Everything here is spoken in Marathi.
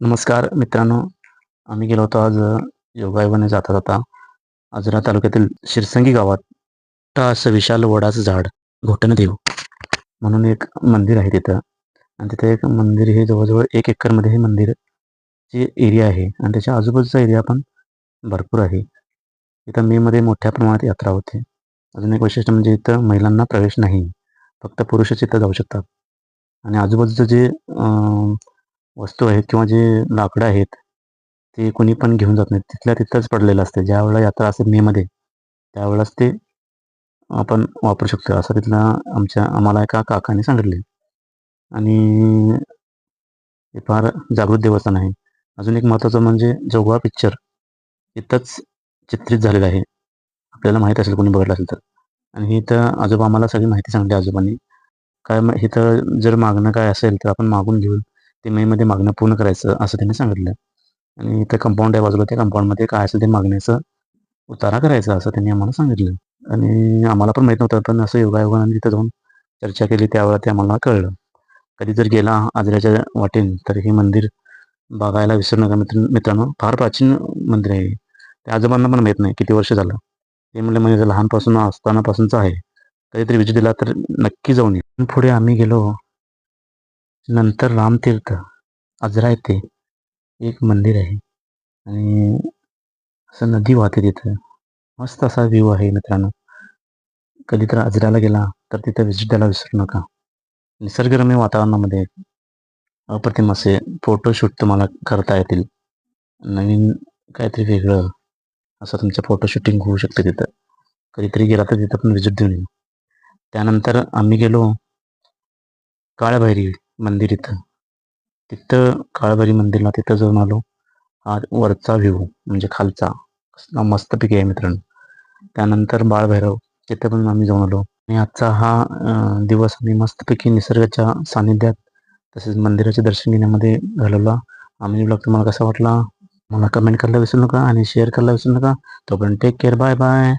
नमस्कार मित्रांनो आम्ही गेलो होतो आज अ, योगायोगाने जाता जाता आजरा तालुक्यातील शिरसंगी गावात असं विशाल वडाचं झाड घोटण देव म्हणून एक मंदिर आहे तिथं. आणि तिथं एक मंदिर हे जवळजवळ एक एकरमध्ये हे मंदिर जे एरिया आहे. आणि त्याच्या आजूबाजूचा एरिया पण भरपूर आहे. इथं मेमध्ये मोठ्या प्रमाणात यात्रा होते. अजून एक वैशिष्ट्य म्हणजे इथं महिलांना प्रवेश नाही. फक्त पुरुषच इथं जाऊ शकतात. आणि आजूबाजूचं जे वस्तू आहेत किंवा जे लाकडं आहेत ते कोणी पण घेऊन जात नाहीत. तिथल्या तिथंच पडलेलं असते. ज्या वेळेला यात्रा असेल मेमध्ये त्यावेळेस ते आपण वापरू शकतो. असं तिथला आमच्या आम्हाला एका काकाने सांगितले आणि हे फार जागृत देवस्थान आहे. अजून एक महत्त्वाचं म्हणजे जोगवा पिक्चर इथंच चित्रित झालेलं आहे. आपल्याला माहीत असेल कोणी बघितलं असेल तर. आणि ही तर आजोबा आम्हाला सगळी माहिती सांगली आजोबांनी. काय मग इथं जर मागणं काय असेल तर आपण मागून घेऊन ते मेमध्ये मागणं पूर्ण करायचं असं त्यांनी सांगितलं. आणि इथं कंपाऊंड आहे बाजूला त्या कंपाऊंडमध्ये काय असेल ते मागण्याचं उतारा करायचा असं त्यांनी आम्हाला सांगितलं. आणि आम्हाला पण माहीत नव्हतं पण असं योगायोगाने तिथं जाऊन चर्चा केली त्यावेळेला ते आम्हाला कळलं. कधी जर गेला आजऱ्याच्या वाटेन तर हे मंदिर बघायला विसरू नका मित्र मित्रांनो. फार प्राचीन मंदिर आहे ते आजोबांना पण माहीत नाही किती वर्ष झालं. ते म्हणलं म्हणजे लहानपासून असतानापासूनचं आहे. कधीतरी विजय दिला तर नक्की जाऊन ये. पुढे आम्ही गेलो नंतर रामतीर्थ आजरा येथे एक मंदिर आहे. आणि असं नदी वाहते तिथं. मस्त असा व्ह्यू आहे मित्रांनो. कधी तर आजऱ्याला गेला तर तिथं व्हिजिट द्यायला विसरू नका. निसर्गरम्य वातावरणामध्ये अप्रतिम असे फोटोशूट तुम्हाला करता येतील. नवीन काहीतरी वेगळं असं तुमचं फोटोशूटिंग होऊ शकतं तिथं. कधीतरी गेला तर तिथं पण व्हिजिट देऊन येऊ त्यानंतर आम्ही गेलो काळ्याभैरी मंदिर इथं. तिथं काळभैरी मंदिरला तिथं जाऊन आलो. हा वरचा व्ह्यू म्हणजे खालचा. कसला मस्तपैकी आहे मित्रांनो. त्यानंतर बाळभैरव तिथं पण आम्ही जाऊन आलो. आणि आजचा हा दिवस आम्ही मस्तपैकी निसर्गाच्या सानिध्यात तसेच मंदिराचे दर्शन घेण्यामध्ये घालवला. आम्ही ब्लॉग तुम्हाला कसा वाटला मला कमेंट करायला विसरू नका आणि शेअर करायला विसरू नका. तोपर्यंत टेक केअर बाय बाय